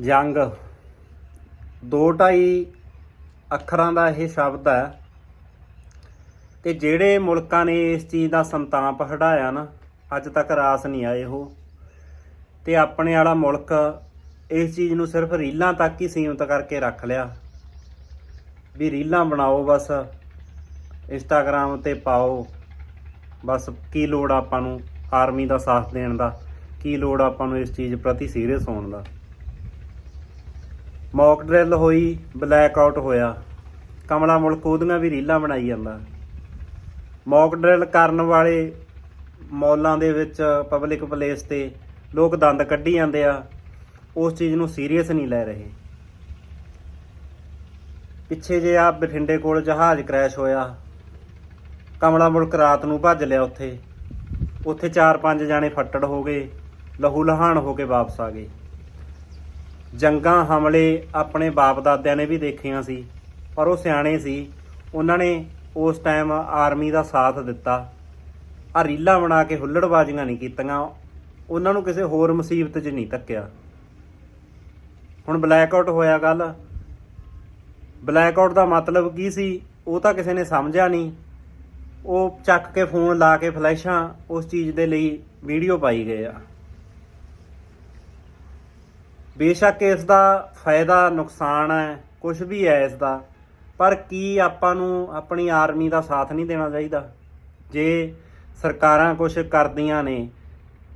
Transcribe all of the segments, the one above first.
ਜੰਗ। ਦੋ ਢਾਈ ਅੱਖਰਾਂ ਦਾ ਇਹ ਸ਼ਬਦ ਹੈ ਤੇ ਜਿਹੜੇ ਮੁਲਕਾਂ ਨੇ ਇਸ ਚੀਜ਼ ਦਾ ਸੰਤਾਪ ਹਟਾਇਆ ਨਾ, ਅੱਜ ਤੱਕ ਰਾਸ ਨਹੀਂ ਆਏ ਉਹ। ਤੇ ਆਪਣੇ ਵਾਲਾ ਮੁਲਕ ਇਸ ਚੀਜ਼ ਨੂੰ ਸਿਰਫ ਰੀਲਾਂ ਤੱਕ ਹੀ ਸੀਮਤ ਕਰਕੇ ਰੱਖ ਲਿਆ। ਵੀ ਰੀਲਾਂ ਬਣਾਓ ਬਸ ਇੰਸਟਾਗ੍ਰam ਤੇ ਪਾਓ, ਬਸ ਕੀ ਲੋੜ ਆਪਾਂ ਨੂੰ ਆਰਮੀ ਦਾ ਸਾਥ ਦੇਣ ਦਾ, ਕੀ ਲੋੜ ਆਪਾਂ ਨੂੰ ਇਸ ਚੀਜ਼ ਪ੍ਰਤੀ ਸੀਰੀਅਸ ਹੋਣ ਦਾ। ਮੌਕ ਡਰਿਲ ਹੋਈ ਬਲੈਕ ਆਊਟ ਹੋਇਆ। ਕਮਲਾ ਮੁਲਕ ਉਹਦੀਆਂ ਵੀ ਰੀਲਾਂ ਬਣਾਈ ਜਾਂਦਾ। ਮੌਕ ਡਰਿਲ ਕਰਨ ਵਾਲੇ ਮੌਲਾਂ ਦੇ ਵਿੱਚ ਪਬਲਿਕ ਪਲੇਸ ਤੇ ਲੋਕ ਦੰਦ ਕੱਢੀ ਜਾਂਦੇ ਆ, ਉਸ ਚੀਜ਼ ਨੂੰ ਸੀਰੀਅਸ ਨਹੀਂ ਲੈ ਰਹੇ। ਪਿੱਛੇ ਜੇ ਆ ਬਠਿੰਡੇ ਕੋਲ ਜਹਾਜ਼ ਕ੍ਰੈਸ਼ ਹੋਇਆ, ਕਮਲਾ ਮੁਲਕ ਰਾਤ ਨੂੰ ਭੱਜ ਲਿਆ ਉੱਥੇ। ਉੱਥੇ 4-5 ਜਾਣੇ ਫੱਟੜ ਹੋ ਗਏ ਲਹੂ ਲਹਾਨ ਹੋ ਕੇ ਵਾਪਸ ਆ ਗਏ। ਜੰਗਾਂ ਹਮਲੇ ਆਪਣੇ ਬਾਪ ਦਾਦਿਆਂ ਨੇ ਵੀ ਦੇਖੀਆਂ ਸੀ, ਪਰ ਉਹ ਸਿਆਣੇ ਸੀ। ਉਹਨਾਂ ਨੇ ਉਸ ਟਾਈਮ ਆਰਮੀ ਦਾ ਸਾਥ ਦਿੱਤਾ। ਆ ਰੀਲਾਂ ਬਣਾ ਕੇ ਹੁੱਲੜਬਾਜ਼ੀਆਂ ਨਹੀਂ ਕੀਤੀਆਂ। ਉਹਨਾਂ ਨੂੰ ਕਿਸੇ ਹੋਰ ਮੁਸੀਬਤ 'ਚ ਨਹੀਂ ਧੱਕਿਆ। ਹੁਣ ਬਲੈਕ ਆਊਟ ਹੋਇਆ ਗੱਲ। ਬਲੈਕ ਆਊਟ ਦਾ ਮਤਲਬ ਕੀ ਸੀ? ਉਹ ਤਾਂ ਕਿਸੇ ਨੇ ਸਮਝਿਆ ਨਹੀਂ। ਉਹ ਚੱਕ ਕੇ ਫੋਨ ਲਾ ਕੇ ਫਲੈਸ਼ਾਂ ਉਸ ਚੀਜ਼ ਦੇ ਲਈ ਵੀਡੀਓ ਪਾਈ ਗਏ ਆ। ਬੇਸ਼ੱਕ ਇਸ ਦਾ ਫਾਇਦਾ, ਨੁਕਸਾਨ ਹੈ ਕੁਝ ਵੀ ਹੈ ਇਸ ਦਾ। ਪਰ ਕੀ ਆਪਾਂ ਨੂੰ ਆਪਣੀ ਆਰਮੀ ਦਾ ਸਾਥ ਨਹੀਂ ਦੇਣਾ ਚਾਹੀਦਾ? ਜੇ ਸਰਕਾਰਾਂ ਕੁਝ ਕਰਦੀਆਂ ਨੇ,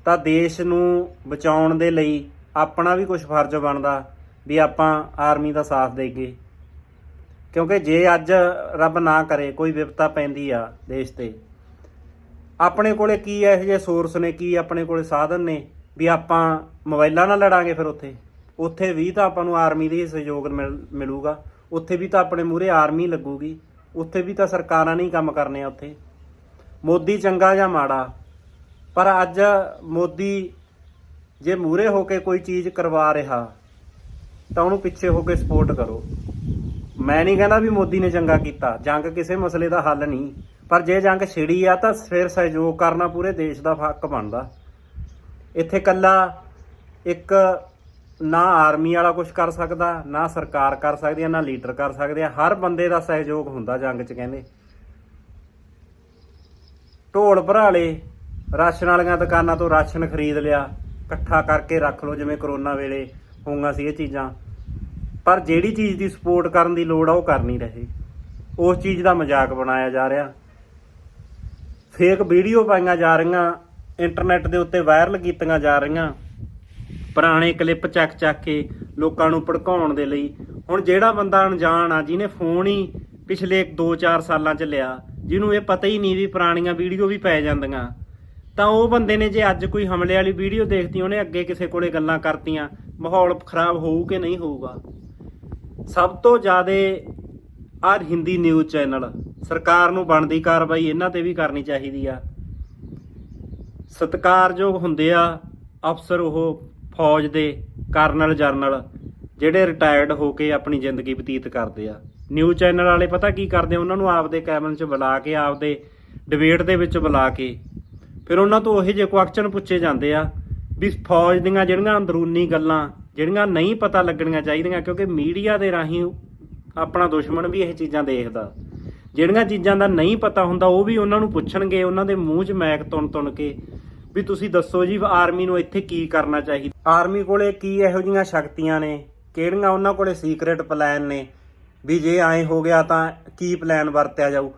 ਤਾਂ ਦੇਸ਼ ਨੂੰ ਬਚਾਉਣ ਦੇ ਲਈ ਆਪਣਾ ਵੀ ਕੁਝ ਫਰਜ਼ ਬਣਦਾ ਵੀ ਆਪਾਂ ਆਰਮੀ ਦਾ ਸਾਥ ਦੇਈਏ। ਕਿਉਂਕਿ ਜੇ ਅੱਜ ਰੱਬ ਨਾ ਕਰੇ, ਕੋਈ ਵਿਪਤਾ ਪੈਂਦੀ ਆ ਦੇਸ਼ ਤੇ, ਆਪਣੇ ਕੋਲੇ ਕੀ ਐ ਇਹ ਜਿਹੇ ਸੋਰਸ ਨੇ, ਕੀ ਆਪਣੇ ਕੋਲੇ ਸਾਧਨ ਨੇ ਵੀ ਆਪਾਂ ਮੋਬਾਈਲਾਂ ਨਾਲ ਲੜਾਂਗੇ ਫਿਰ ਉੱਥੇ? ਉੱਥੇ ਵੀ ਤਾਂ ਆਪਾਂ ਨੂੰ ਆਰਮੀ ਦੇ ਸਹਿਯੋਗ ਮਿਲ- ਮਿਲੂਗਾ। ਉੱਥੇ ਵੀ ਤਾਂ ਆਪਣੇ ਮੂਹਰੇ ਆਰਮੀ ਲੱਗੂਗੀ। ਉੱਥੇ ਵੀ ਤਾਂ ਸਰਕਾਰਾਂ ਨੇ ਹੀ ਕੰਮ ਕਰਨੇ ਆ ਉੱਥੇ। ਮੋਦੀ ਚੰਗਾ ਜਾਂ ਮਾੜਾ? ਪਰ ਅੱਜ ਮੋਦੀ ਜੇ ਮੂਹਰੇ ਹੋ ਕੇ ਕੋਈ ਚੀਜ਼ ਕਰਵਾ ਰਿਹਾ, ਤਾਂ ਉਹਨੂੰ ਪਿੱਛੇ ਹੋ ਕੇ ਸਪੋਰਟ ਕਰੋ। ਮੈਂ ਨਹੀਂ ਕਹਿੰਦਾ ਵੀ ਮੋਦੀ ਨੇ ਚੰਗਾ ਕੀਤਾ। ਜੰਗ ਕਿਸੇ ਮਸਲੇ ਦਾ ਹੱਲ ਨਹੀਂ। ਪਰ ਜੇ ਜੰਗ ਛਿੜੀ ਆ ਤਾਂ ਫਿਰ ਸਹਿਯੋਗ ਕਰਨਾ ਪੂਰੇ ਦੇਸ਼ ਦਾ ਹੱਕ ਬਣਦਾ। ਇੱਥੇ ਕੱਲਾ ਇੱਕ ਨਾ ਆਰਮੀ ਵਾਲਾ ਕੁਝ ਕਰ ਸਕਦਾ, ਨਾ ਸਰਕਾਰ ਕਰ ਸਕਦੀ ਹੈ ਨਾ ਲੀਡਰ ਕਰ ਸਕਦੇ ਆ। ਹਰ ਬੰਦੇ ਦਾ ਸਹਿਯੋਗ ਹੁੰਦਾ ਜੰਗ 'ਚ ਕਹਿੰਦੇ। ਢੋਲ ਭਰਾਲੇ ਰਾਸ਼ਨ ਵਾਲੀਆਂ ਦੁਕਾਨਾਂ ਤੋਂ ਰਾਸ਼ਨ ਖਰੀਦ ਲਿਆ। ਇਕੱਠਾ ਕਰਕੇ ਰੱਖ ਲਓ, ਜਿਵੇਂ ਕਰੋਨਾ ਵੇਲੇ ਹੋਈਆਂ ਸੀ ਇਹ ਚੀਜ਼ਾਂ। ਪਰ ਜਿਹੜੀ ਚੀਜ਼ ਦੀ ਸਪੋਰਟ ਕਰਨ ਦੀ ਲੋੜ ਆ, ਉਹ ਕਰ ਨਹੀਂ ਰਹੇ। ਉਸ ਚੀਜ਼ ਦਾ ਮਜ਼ਾਕ ਬਣਾਇਆ ਜਾ ਰਿਹਾ। ਫੇਕ ਵੀਡੀਓ ਪਾਈਆਂ ਜਾ ਰਹੀਆਂ ਇੰਟਰਨੈਟ ਦੇ ਉੱਤੇ ਵਾਇਰਲ ਕੀਤੀਆਂ ਜਾ ਰਹੀਆਂ। ਪੁਰਾਣੇ ਕਲਿੱਪ ਚੱਕ ਚੱਕ ਕੇ ਲੋਕਾਂ ਨੂੰ ਭੜਕਾਉਣ ਦੇ ਲਈ। ਹੁਣ ਜਿਹੜਾ ਬੰਦਾ ਅਣਜਾਣ ਆ, ਜਿਹਨੇ ਫੋਨ ਹੀ ਪਿਛਲੇ 2-4 ਸਾਲਾਂ ਚ ਲਿਆ, ਜਿਹਨੂੰ ਇਹ ਪਤਾ ਹੀ ਨਹੀਂ ਵੀ ਪੁਰਾਣੀਆਂ ਵੀਡੀਓ ਵੀ ਪੈ ਜਾਂਦੀਆਂ। ਤਾਂ ਉਹ ਬੰਦੇ ਨੇ ਜੇ ਅੱਜ ਕੋਈ ਹਮਲੇ ਵਾਲੀ ਵੀਡੀਓ ਦੇਖਤੀ, ਉਹਨੇ ਅੱਗੇ ਕਿਸੇ ਕੋਲੇ ਗੱਲਾਂ ਕਰਤੀਆਂ, ਮਾਹੌਲ ਖਰਾਬ ਹੋਊ ਕਿ ਨਹੀਂ ਹੋਊਗਾ? ਸਭ ਤੋਂ ਜ਼ਿਆਦਾ ਆਹ ਹਿੰਦੀ ਨਿਊਜ਼ ਚੈਨਲ ਸਰਕਾਰ ਨੂੰ ਬਣਦੀ ਕਾਰਵਾਈ, ਇਹਨਾਂ ਤੇ ਵੀ ਕਰਨੀ ਚਾਹੀਦੀ ਆ। ਸਤਿਕਾਰਯੋਗ ਹੁੰਦੇ ਆ ਅਫਸਰ ਉਹ ਫੌਜ ਦੇ ਕਰਨਲ ਜਰਨਲ ਜਿਹੜੇ ਰਿਟਾਇਰਡ ਹੋ ਕੇ ਆਪਣੀ ਜ਼ਿੰਦਗੀ ਬਤੀਤ ਕਰਦੇ ਆ। ਨਿਊਜ਼ ਚੈਨਲ ਵਾਲੇ ਪਤਾ ਕੀ ਕਰਦੇ ਆ? ਉਹਨਾਂ ਨੂੰ ਆਪਦੇ ਕੈਬਨ 'ਚ ਬੁਲਾ ਕੇ, ਆਪਦੇ ਡਿਬੇਟ ਦੇ ਵਿੱਚ ਬੁਲਾ ਕੇ। ਫਿਰ ਉਹਨਾਂ ਤੋਂ ਉਹੇ ਜਿਹੇ ਕੁਐਸਚਨ ਪੁੱਛੇ ਜਾਂਦੇ ਆ ਵੀ ਫੌਜ ਦੀਆਂ ਜਿਹੜੀਆਂ ਅੰਦਰੂਨੀ ਗੱਲਾਂ, ਜਿਹੜੀਆਂ ਨਹੀਂ ਪਤਾ ਲੱਗਣੀਆਂ ਚਾਹੀਦੀਆਂ ਕਿਉਂਕਿ ਮੀਡੀਆ ਦੇ ਰਾਹੀਂ ਆਪਣਾ ਦੁਸ਼ਮਣ ਵੀ ਇਹ ਚੀਜ਼ਾਂ ਦੇਖਦਾ। ਜਿਹੜੀਆਂ ਚੀਜ਼ਾਂ ਦਾ ਨਹੀਂ ਪਤਾ ਹੁੰਦਾ, ਉਹ ਵੀ ਉਹਨਾਂ ਨੂੰ ਪੁੱਛਣਗੇ, ਉਹਨਾਂ ਦੇ ਮੂੰਹ 'ਚ ਮੈਕ ਤੁਣ ਤੁਣ ਕੇ। ਵੀ ਤੁਸੀਂ ਦੱਸੋ ਜੀ ਆਰਮੀ ਨੂੰ ਇੱਥੇ ਕੀ ਕਰਨਾ ਚਾਹੀਦਾ? ਆਰਮੀ ਕੋਲੇ ਕੀ ਇਹੋ ਜੀਆਂ ਸ਼ਕਤੀਆਂ ਨੇ? ਕਿਹੜੀਆਂ ਉਹਨਾਂ ਕੋਲੇ ਸੀਕ੍ਰੇਟ ਪਲਾਨ ਨੇ? ਵੀ ਜੇ ਐਂ ਹੋ ਗਿਆ ਤਾਂ ਕੀ ਪਲਾਨ ਵਰਤਿਆ ਜਾਊ?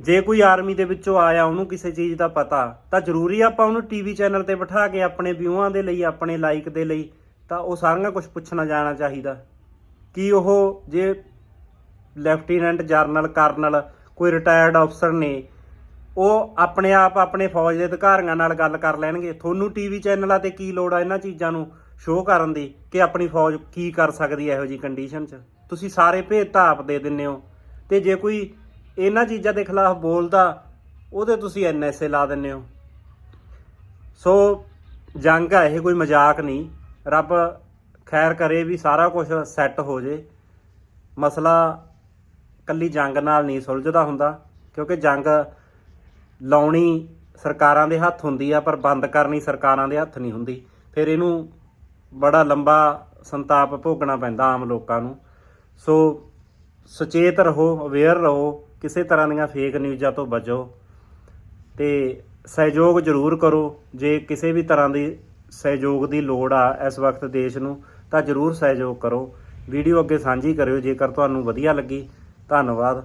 ਜੇ ਕੋਈ ਆਰਮੀ ਦੇ ਵਿੱਚੋਂ ਆਇਆ ਉਹਨੂੰ ਕਿਸੇ ਚੀਜ਼ ਦਾ ਪਤਾ, ਤਾਂ ਜ਼ਰੂਰੀ ਆਪਾਂ ਉਹਨੂੰ ਟੀਵੀ ਚੈਨਲ ਤੇ ਬਿਠਾ ਕੇ ਆਪਣੇ ਵਿਊਆਂ ਦੇ ਲਈ, ਆਪਣੇ ਲਾਈਕ ਦੇ ਲਈ, ਤਾਂ ਉਹ ਸਾਰੀਆਂ ਕੁਝ ਪੁੱਛਣਾ ਜਾਣਾ ਚਾਹੀਦਾ। ਕਿ ਉਹ ਜੇ ਲੈਫਟੀਨੈਂਟ ਜਰਨਲ ਕਰਨਲ ਕੋਈ ਰਿਟਾਇਰਡ ਅਫਸਰ ਨੇ ਉਹ ਆਪਣੇ ਆਪ ਆਪਣੇ ਫੌਜ ਦੇ ਅਧਿਕਾਰੀਆਂ ਨਾਲ ਗੱਲ ਕਰ ਲੈਣਗੇ। ਤੁਹਾਨੂੰ ਟੀਵੀ ਚੈਨਲਾਂ ਤੇ ਕੀ ਲੋੜ ਆ ਇਹਨਾਂ ਚੀਜ਼ਾਂ ਨੂੰ ਸ਼ੋਅ ਕਰਨ ਦੀ ਕਿ ਆਪਣੀ ਫੌਜ ਕੀ ਕਰ ਸਕਦੀ ਹੈ ਇਹੋ ਜੀ ਕੰਡੀਸ਼ਨ 'ਚ? ਤੁਸੀਂ ਸਾਰੇ ਭੇਤ ਤਾਪ ਦੇ ਦਿੰਦੇ ਹੋ। ਤੇ ਜੇ ਕੋਈ ਇਹਨਾਂ ਚੀਜ਼ਾਂ ਦੇ ਖਿਲਾਫ ਬੋਲਦਾ, ਉਹਦੇ ਤੁਸੀਂ ਐਨਐਸਏ ਲਾ ਦਿੰਦੇ ਹੋ। ਸੋ ਜੰਗ ਆ, ਇਹ ਕੋਈ ਮਜ਼ਾਕ ਨਹੀਂ। ਰੱਬ ਖੈਰ ਕਰੇ ਵੀ ਸਾਰਾ ਕੁਝ ਸੈੱਟ ਹੋ ਜੇ। ਮਸਲਾ ਕੱਲੀ ਜੰਗ ਨਾਲ ਨਹੀਂ ਸੁਲਝਦਾ ਹੁੰਦਾ, ਕਿਉਂਕਿ ਜੰਗ ਲਾਉਣੀ ਸਰਕਾਰਾਂ ਦੇ ਹੱਥ ਹੁੰਦੀ ਆ, ਪਰ ਬੰਦ ਕਰਨੀ ਸਰਕਾਰਾਂ ਦੇ ਹੱਥ ਨਹੀਂ ਹੁੰਦੀ। ਫਿਰ ਇਹਨੂੰ ਬੜਾ ਲੰਬਾ ਸੰਤਾਪ ਭੋਗਣਾ ਪੈਂਦਾ ਆਮ ਲੋਕਾਂ ਨੂੰ। ਸੋ ਸੁਚੇਤ ਰਹੋ ਅਵੇਅਰ ਰਹੋ, ਕਿਸੇ ਤਰ੍ਹਾਂ ਦੀਆਂ ਫੇਕ ਨਿਊਜ਼ਾਂ ਤੋਂ ਬਚੋ ਤੇ ਸਹਿਯੋਗ ਜ਼ਰੂਰ ਕਰੋ। ਜੇ ਕਿਸੇ ਵੀ ਤਰ੍ਹਾਂ ਦੀ ਸਹਿਯੋਗ ਦੀ ਲੋੜ ਆ ਇਸ ਵਕਤ ਦੇਸ਼ ਨੂੰ, ਤਾਂ ਜ਼ਰੂਰ ਸਹਿਯੋਗ ਕਰੋ। ਵੀਡੀਓ ਅੱਗੇ ਸਾਂਝੀ ਕਰਿਓ, ਜੇਕਰ ਤੁਹਾਨੂੰ ਵਧੀਆ ਲੱਗੀ। ਧੰਨਵਾਦ।